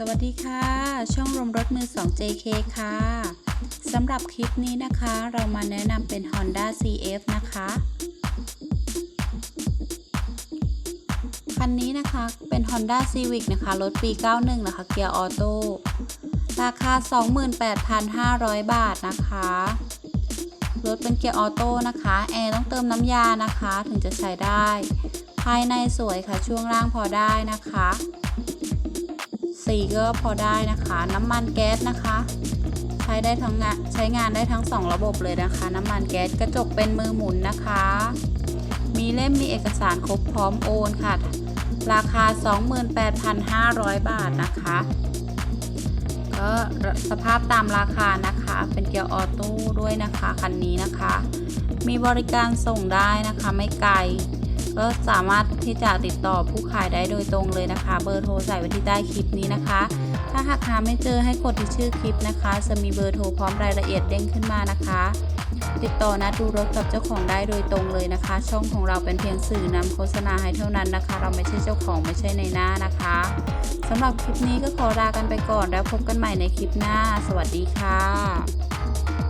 สวัสดีค่ะ ช่องรมรถมือ 2 JK ค่ะสำหรับคลิปนี้นะคะ เรามาแนะนำเป็น Honda CF นะคะ คันนี้นะคะเป็น Honda Civic นะคะ รถปี 91 นะคะ เกียร์ออโต้ราคา 28,500 บาทนะคะ รถเป็นเกียร์ออโต้นะคะ แอร์ต้องเติมน้ำยานะคะ ถึงจะใช้ได้ ภายในสวยค่ะ ช่วงล่างพอได้นะคะ สีก็พอได้นะคะ น้ำมันแก๊สนะคะ ใช้ได้ทั้งงานใช้งานได้ทั้ง 2 ระบบเลยนะคะ น้ำมันแก๊สกระจกเป็นมือหมุนนะคะ มีเล่มมีเอกสารครบพร้อมโอนค่ะ ราคา 28,500 บาทนะคะ ก็สภาพตามราคานะคะ เป็นเกียร์ออโต้ด้วยนะคะคันนี้นะคะ มีบริการส่งได้นะคะไม่ไกล ก็สามารถที่จะติดต่อผู้ขายได้โดยตรงเลยนะคะ เบอร์โทรใส่ไว้ที่ใต้คลิปนี้นะคะ ถ้าหากหาไม่เจอให้กดที่ชื่อคลิปนะคะ จะมีเบอร์โทรพร้อมรายละเอียดเด้งขึ้นมานะคะ ติดต่อนะดูรถกับเจ้าของได้โดยตรงเลยนะคะ ช่องของเราเป็นเพียงสื่อนำโฆษณาให้เท่านั้นนะคะ เราไม่ใช่เจ้าของไม่ใช่ในหน้านะคะสำหรับคลิปนี้ก็ขอลากันไปก่อนแล้วพบกันใหม่ในคลิปหน้า สวัสดีค่ะ